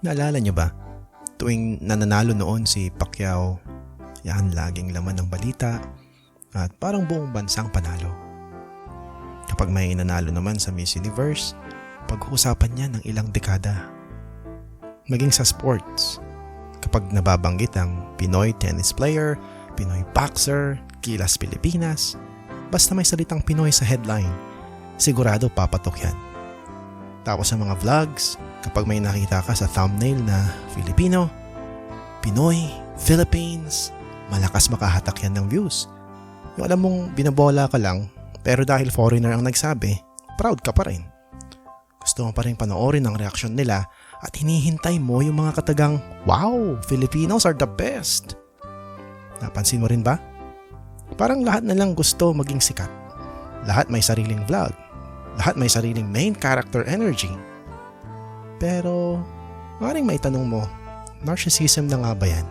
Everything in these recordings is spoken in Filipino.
Naalala nyo ba? Tuwing nananalo noon si Pacquiao, yan laging laman ng balita at parang buong bansang panalo. Kapag may nanalo naman sa Miss Universe, pag-uusapan niya ng ilang dekada. Maging sa sports, kapag nababanggit ang Pinoy tennis player, Pinoy boxer, Kilas Pilipinas, basta may salitang Pinoy sa headline, sigurado papatok yan. Tapos sa mga vlogs, kapag may nakita ka sa thumbnail na Filipino, Pinoy, Philippines, malakas makahatak yan ng views. Yung alam mong binabola ka lang, pero dahil foreigner ang nagsabi, proud ka pa rin. Gusto mo pa rin panoorin ang reaksyon nila at hinihintay mo yung mga katagang, Wow! Filipinos are the best! Napansin mo rin ba? Parang lahat na lang gusto maging sikat. Lahat may sariling vlog. Lahat may sariling main character energy. Pero, maring may tanong mo, narcissism na nga ba yan?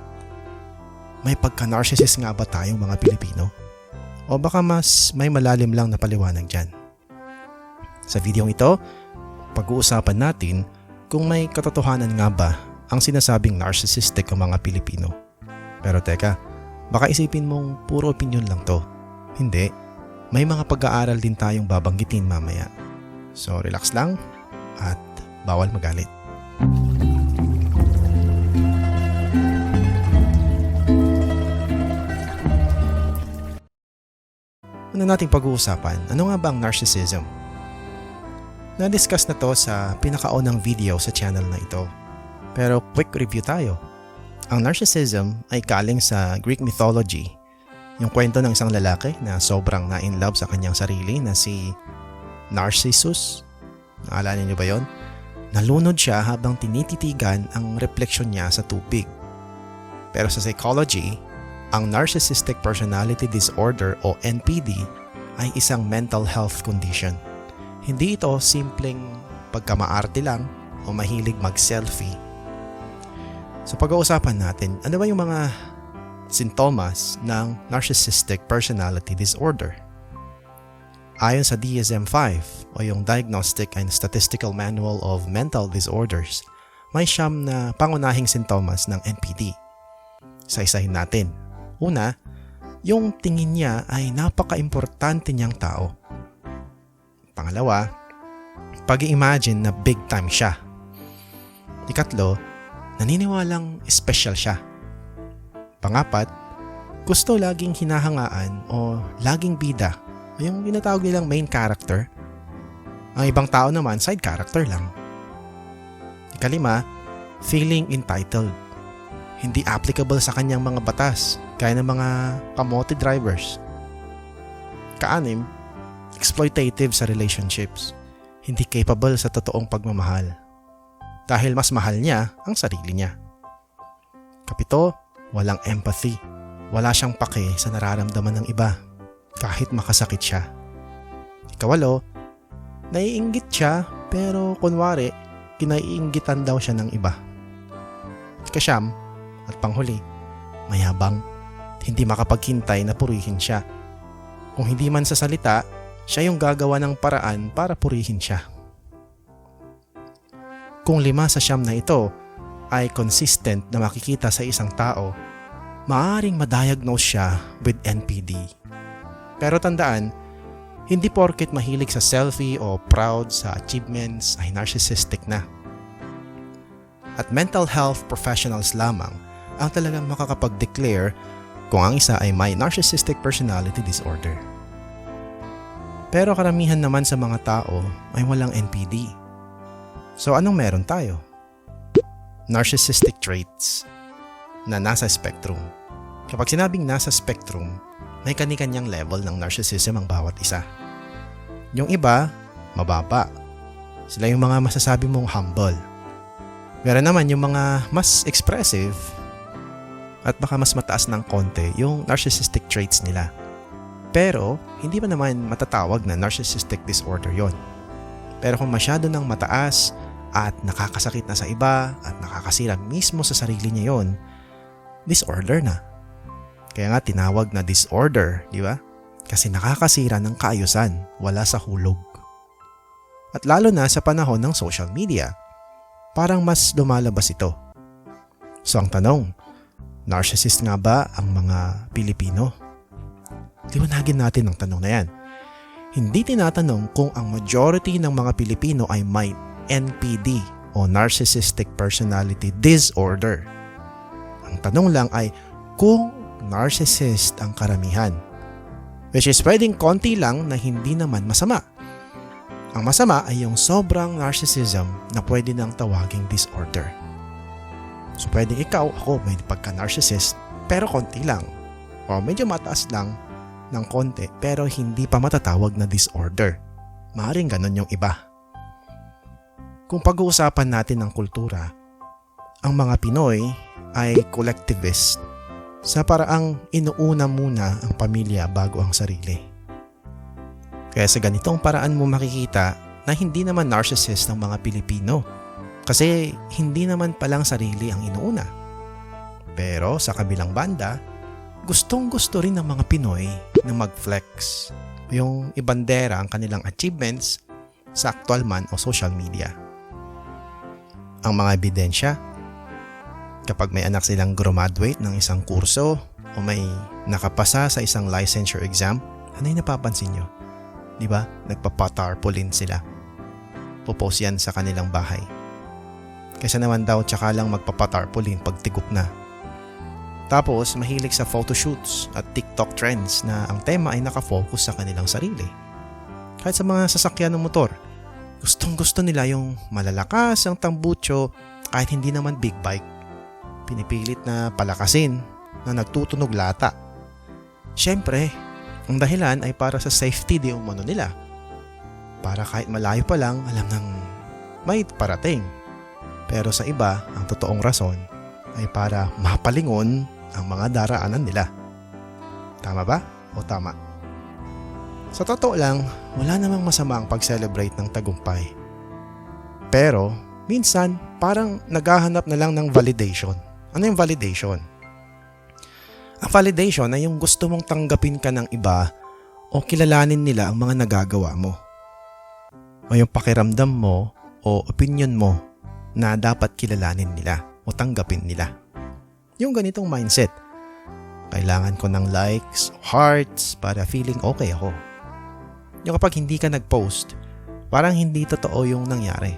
May pagka-narcissist nga ba tayong mga Pilipino? O baka mas may malalim lang na paliwanag dyan? Sa videong ito, pag-uusapan natin kung may katotohanan nga ba ang sinasabing narcissistic ang mga Pilipino. Pero teka, baka isipin mong puro opinion lang to. Hindi, may mga pag-aaral din tayong babanggitin mamaya. So relax lang at bawal magalit. Una nating pag-uusapan, ano nga ba ang narcissism? Na-discuss na to sa pinakaunang video sa channel na ito. Pero quick review tayo. Ang narcissism ay kaling sa Greek mythology. Yung kwento ng isang lalaki na sobrang na-in love sa kanyang sarili na si Narcissus. Naalala niyo ba yon? Nalunod siya habang tinititigan ang refleksyon niya sa tubig. Pero sa psychology, ang Narcissistic Personality Disorder o NPD ay isang mental health condition. Hindi ito simpleng pagkamaarte lang o mahilig mag-selfie. So pag-uusapan natin, ano ba yung mga sintomas ng Narcissistic Personality Disorder? Ayon sa DSM-5 o yung Diagnostic and Statistical Manual of Mental Disorders, may siyam na pangunahing sintomas ng NPD. Sa-isahin natin. Una, yung tingin niya ay napaka-importante niyang tao. Pangalawa, pag-imagine na big time siya. Ikatlo, naniniwalang special siya. Pangapat, gusto laging hinahangaan o laging bida yung tinatawag nilang main character. Ang ibang tao naman side character lang. Ikalima, feeling entitled. Hindi applicable sa kanyang mga batas gaya ng mga kamote drivers. Kaanim, exploitative sa relationships. Hindi capable sa totoong pagmamahal. Dahil mas mahal niya ang sarili niya. Kapito, walang empathy. Wala siyang pake sa nararamdaman ng iba kahit makasakit siya. Ikawalo, naiinggit siya pero kunwari, kinaiinggitan daw siya ng iba. Ikasyam, at panghuli, mayabang, hindi makapaghintay na purihin siya. Kung hindi man sa salita, siya yung gagawa ng paraan para purihin siya. Kung lima sa siyam na ito ay consistent na makikita sa isang tao, maaring madiagnose siya with NPD. Pero tandaan, hindi porket mahilig sa selfie o proud sa achievements ay narcissistic na. At mental health professionals lamang ang talagang makakapag-declare kung ang isa ay may narcissistic personality disorder. Pero karamihan naman sa mga tao ay walang NPD. So anong meron tayo? Narcissistic traits na nasa spectrum. Kapag sinabing nasa spectrum, may kani-kanyang level ng narcissism ang bawat isa. Yung iba, mababa. Sila yung mga masasabi mong humble. Meron naman yung mga mas expressive at baka mas mataas ng konti yung narcissistic traits nila. Pero, hindi pa naman matatawag na narcissistic disorder yon. Pero kung masyado ng mataas at nakakasakit na sa iba at nakakasira mismo sa sarili niya yon, disorder na. Kaya nga tinawag na disorder, di ba? Kasi nakakasira ng kaayusan, wala sa hulog. At lalo na sa panahon ng social media. parang mas lumalabas ito. So ang tanong, narcissist nga ba ang mga Pilipino? Liwanagin natin ang tanong na yan. Hindi tinatanong kung ang majority ng mga Pilipino ay may NPD o Narcissistic Personality Disorder. Ang tanong lang ay kung narcissist ang karamihan. Which is pwedeng konti lang na hindi naman masama. Ang masama ay yung sobrang narcissism na pwede nang tawaging disorder. So pwedeng ikaw, ako may pagka-narcissist pero konti lang. O medyo mataas lang ng konti pero hindi pa matatawag na disorder. Maaring ganun yung iba. Kung pag-uusapan natin ng kultura, ang mga Pinoy ay collectivist sa paraang inuuna muna ang pamilya bago ang sarili. Kaya sa ganitong paraan mo makikita na hindi naman narcissist ang mga Pilipino kasi hindi naman palang sarili ang inuuna. Pero sa kabilang banda, gustong gusto rin ng mga Pinoy na mag-flex yung ibandera ang kanilang achievements sa actual man o social media. Ang mga ebidensya, kapag may anak silang graduate ng isang kurso o may nakapasa sa isang licensure exam, ano yung napapansin nyo? Di ba? Nagpapatarpaulin sila. Popost yan sa kanilang bahay. Kaysa naman daw tsaka lang magpapatarpaulin pag tigok na. Tapos mahilig sa photoshoots at TikTok trends na ang tema ay nakafocus sa kanilang sarili. Kahit sa mga sasakyan ng motor, gustong gusto nila yung malalakas ang tambucho kahit hindi naman big bike. Pinipilit na palakasin na nagtutunog lata. Siyempre, ang dahilan ay para sa safety di umano nila. Para kahit malayo pa lang, alam nang may parating. Pero sa iba, ang totoong rason ay para mapalingon ang mga daraanan nila. Tama ba? O tama? Sa totoo lang, wala namang masama ang pag-celebrate ng tagumpay. Pero, minsan, parang naghahanap na lang ng validation. Ano yung validation? Ang validation ay yung gusto mong tanggapin ka ng iba o kilalanin nila ang mga nagagawa mo. O yung pakiramdam mo o opinion mo na dapat kilalanin nila o tanggapin nila. Yung ganitong mindset. Kailangan ko ng likes, hearts para feeling okay ako. Yung kapag hindi ka nag-post, parang hindi totoo yung nangyari.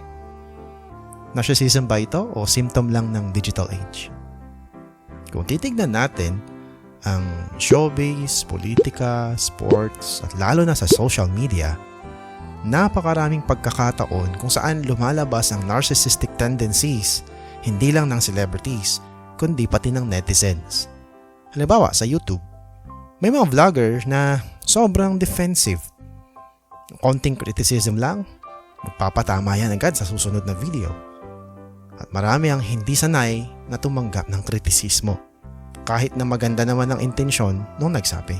Narcissism ba ito o symptom lang ng digital age? Kung titignan natin, ang showbiz, politika, sports, at lalo na sa social media, napakaraming pagkakataon kung saan lumalabas ang narcissistic tendencies, hindi lang ng celebrities, kundi pati ng netizens. Halimbawa, sa YouTube, may mga vlogger na sobrang defensive. Konting criticism lang, magpapatama yan agad sa susunod na video. At marami ang hindi sanay na tumanggap ng kritisismo kahit na maganda naman ang intensyon nung nagsabi.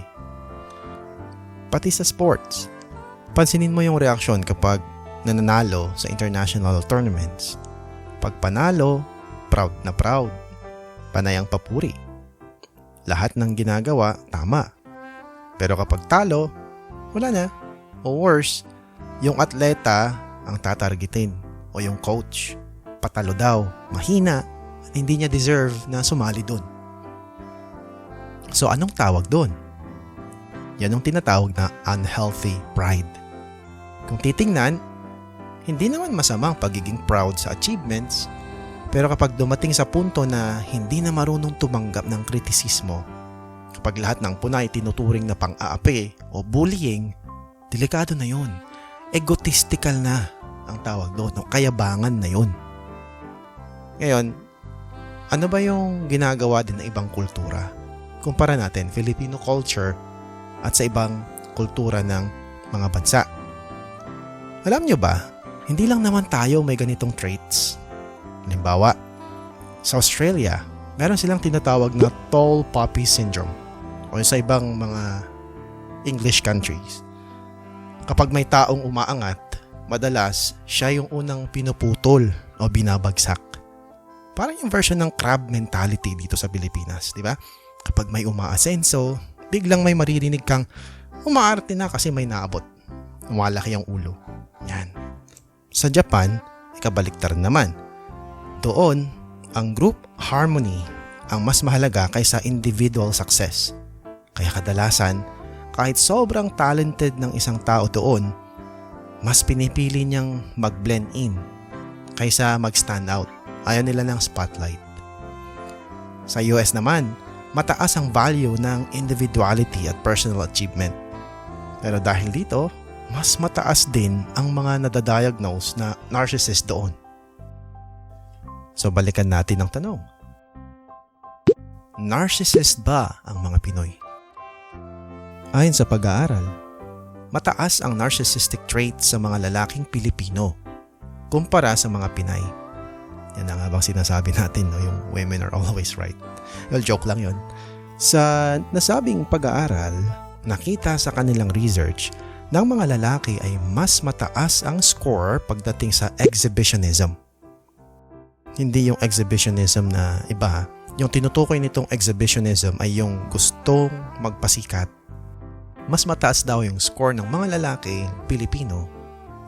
Pati sa sports, pansinin mo yung reaksyon kapag nananalo sa international tournaments. Pag panalo, proud na proud. Panay ang papuri. Lahat ng ginagawa, tama. Pero kapag talo, wala na. O worse, yung atleta ang tatargetin o yung coach. Patalo daw, mahina, at hindi niya deserve na sumali doon. So anong tawag doon? Yan ang tinatawag na unhealthy pride. Kung titingnan, hindi naman masama ang pagiging proud sa achievements, pero kapag dumating sa punto na hindi na marunong tumanggap ng kritisismo, kapag lahat ng punay tinuturing na pang-aapi o bullying, delikado na yun. Egotistical na ang tawag doon, o kayabangan na yun. Ngayon, ano ba yung ginagawa din ng ibang kultura? Kumpara natin Filipino culture at sa ibang kultura ng mga bansa. Alam nyo ba, hindi lang naman tayo may ganitong traits. Halimbawa, sa Australia, meron silang tinatawag na tall poppy syndrome o sa ibang mga English countries. Kapag may taong umaangat, madalas siya yung unang pinuputol o binabagsak. Parang yung version ng crab mentality dito sa Pilipinas, di ba? Kapag may umaasenso, biglang may maririnig kang umaarte na kasi may naabot. Umalaki ang ulo. Yan. Sa Japan, ikabaliktad naman. doon, ang group harmony ang mas mahalaga kaysa individual success. Kaya kadalasan, kahit sobrang talented ng isang tao doon, mas pinipili niyang mag-blend in kaysa mag-stand out. Ayaw nila ng spotlight. Sa US naman, mataas ang value ng individuality at personal achievement. Pero dahil dito, mas mataas din ang mga nadadiagnose na narcissist doon. So balikan natin ang tanong. Narcissist ba ang mga Pinoy? Ayon sa pag-aaral, mataas ang narcissistic trait sa mga lalaking Pilipino kumpara sa mga Pinay. Yan ang habang sinasabi natin, no, yung women are always right. Well, joke lang yon. Sa nasabing pag-aaral, nakita sa kanilang research ng mga lalaki ay mas mataas ang score pagdating sa exhibitionism. Hindi yung exhibitionism na iba. Yung tinutukoy nitong exhibitionism ay yung gustong magpasikat. Mas mataas daw yung score ng mga lalaki Pilipino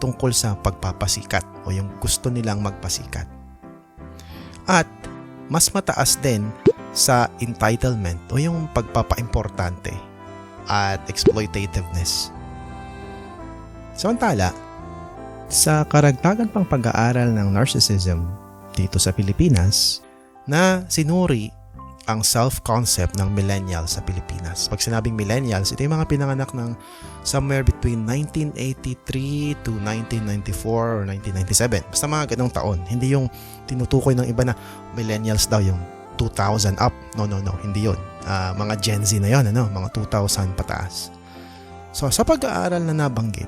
tungkol sa pagpapasikat o yung gusto nilang magpasikat. At mas mataas din sa entitlement o yung pagpapaimportante at exploitativeness. Samantala, sa karagdagan pang pag-aaral ng narcissism dito sa Pilipinas na sinuri ang self-concept ng millennials sa Pilipinas. Pag sinabing millennials, ito yung mga pinanganak ng somewhere between 1983 to 1994 or 1997. Basta mga ganong taon. Hindi yung tinutukoy ng iba na millennials daw yung 2000 up. No, no, no. Hindi yun. Uh, mga Gen Z na yun, ano? mga 2000 pataas. So, sa pag-aaral na nabanggit,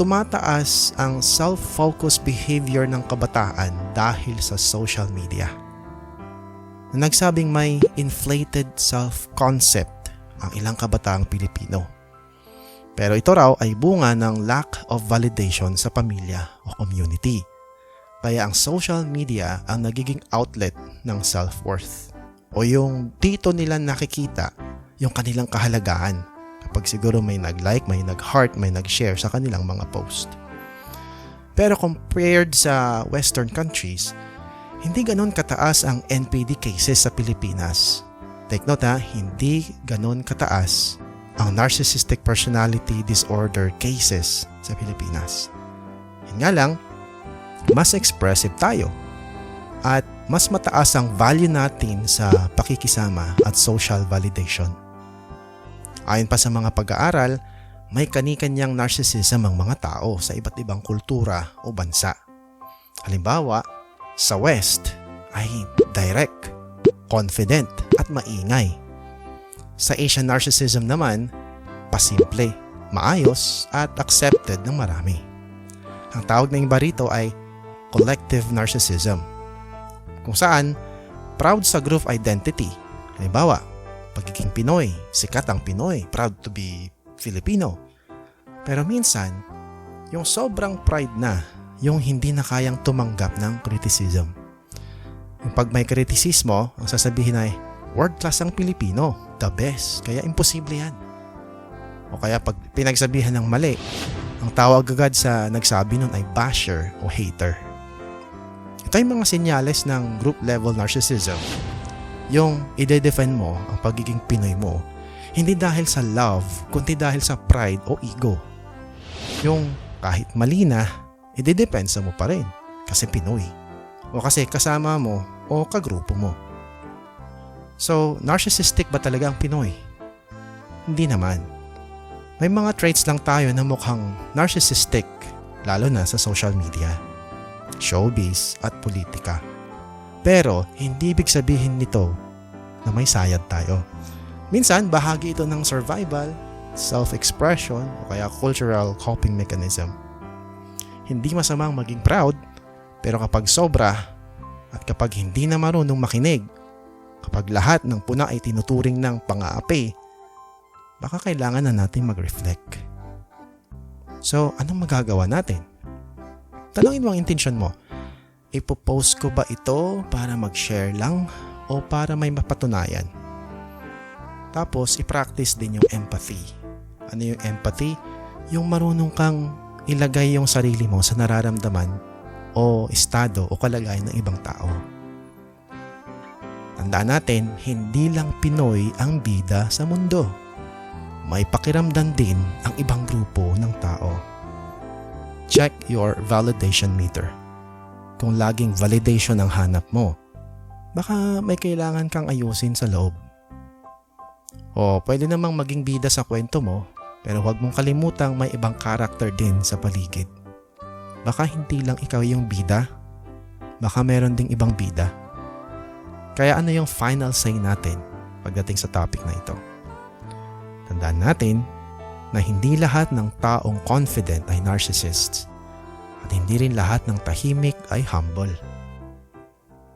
tumataas ang self-focused behavior ng kabataan dahil sa social media na nagsabing may inflated self-concept ang ilang kabataang Pilipino. Pero ito raw ay bunga ng lack of validation sa pamilya o community. Kaya ang social media ang nagiging outlet ng self-worth o yung dito nila nakikita yung kanilang kahalagaan kapag siguro may nag-like, may nag-heart, may nag-share sa kanilang mga post. Pero compared sa western countries, hindi ganon kataas ang NPD cases sa Pilipinas. Take note ha, hindi ganon kataas ang narcissistic personality disorder cases sa Pilipinas. Yun nga lang, mas expressive tayo at mas mataas ang value natin sa pakikisama at social validation. Ayon pa sa mga pag-aaral, may kanikanyang narcissism ang mga tao sa iba't ibang kultura o bansa. Halimbawa, sa West ay direct, confident at maingay. Sa Asian narcissism naman, pasimple, maayos at accepted ng marami. Ang tawag ng iba rito ay collective narcissism kung saan proud sa group identity. Halimbawa, pagiging Pinoy, sikat ang Pinoy, proud to be Filipino. Pero minsan, yung sobrang pride na yung hindi na kayang tumanggap ng criticism. Yung pag may kritisismo, ang sasabihin ay, world class ang Pilipino, the best, kaya imposible yan. O kaya pag pinagsabihan ng mali, ang tawag agad sa nagsabi nun ay basher o hater. Ito yung mga senyales ng group level narcissism. Yung ide-defend mo ang pagiging Pinoy mo, hindi dahil sa love, kundi dahil sa pride o ego. Yung kahit mali na, idedepensa mo pa rin kasi Pinoy o kasi kasama mo o kagrupo mo. So, narcissistic ba talaga ang Pinoy? Hindi naman. May mga traits lang tayo na mukhang narcissistic lalo na sa social media, showbiz at politika. Pero hindi ibig sabihin nito na may sayad tayo. Minsan bahagi ito ng survival, self-expression o kaya cultural coping mechanism hindi masamang maging proud, pero kapag sobra at kapag hindi na marunong makinig, kapag lahat ng puna ay tinuturing ng pang-aapi, baka kailangan na natin mag-reflect. So, anong magagawa natin? Tanongin mo ang intention mo. Ipopost ko ba ito para mag-share lang o para may mapatunayan? Tapos, i-practice din yung empathy. Ano yung empathy? Yung marunong kang ilagay yung sarili mo sa nararamdaman o estado o kalagayan ng ibang tao. Tandaan natin, hindi lang Pinoy ang bida sa mundo. May pakiramdam din ang ibang grupo ng tao. Check your validation meter. Kung laging validation ang hanap mo, baka may kailangan kang ayusin sa loob. O pwede namang maging bida sa kwento mo, pero huwag mong kalimutang may ibang karakter din sa paligid. Baka hindi lang ikaw yung bida, baka meron ding ibang bida. Kaya ano yung final say natin pagdating sa topic na ito? Tandaan natin na hindi lahat ng taong confident ay narcissists at hindi rin lahat ng tahimik ay humble.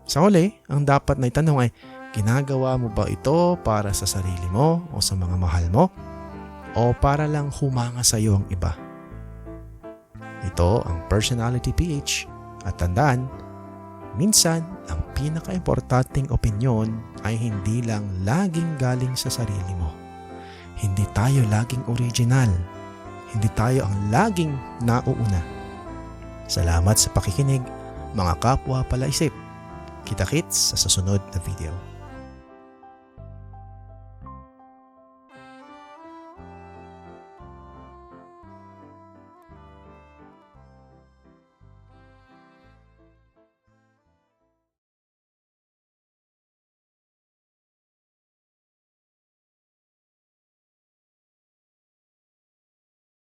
Sa huli, ang dapat na itanong ay ginagawa mo ba ito para sa sarili mo o sa mga mahal mo o para lang humanga sa iyo ang iba? Ito ang Personality PH at tandaan, minsan ang pinaka-importanting opinyon ay hindi lang laging galing sa sarili mo. Hindi tayo laging original. Hindi tayo ang laging nauuna. Salamat sa pakikinig, mga kapwa palaisip. Kita-kits sa susunod na video.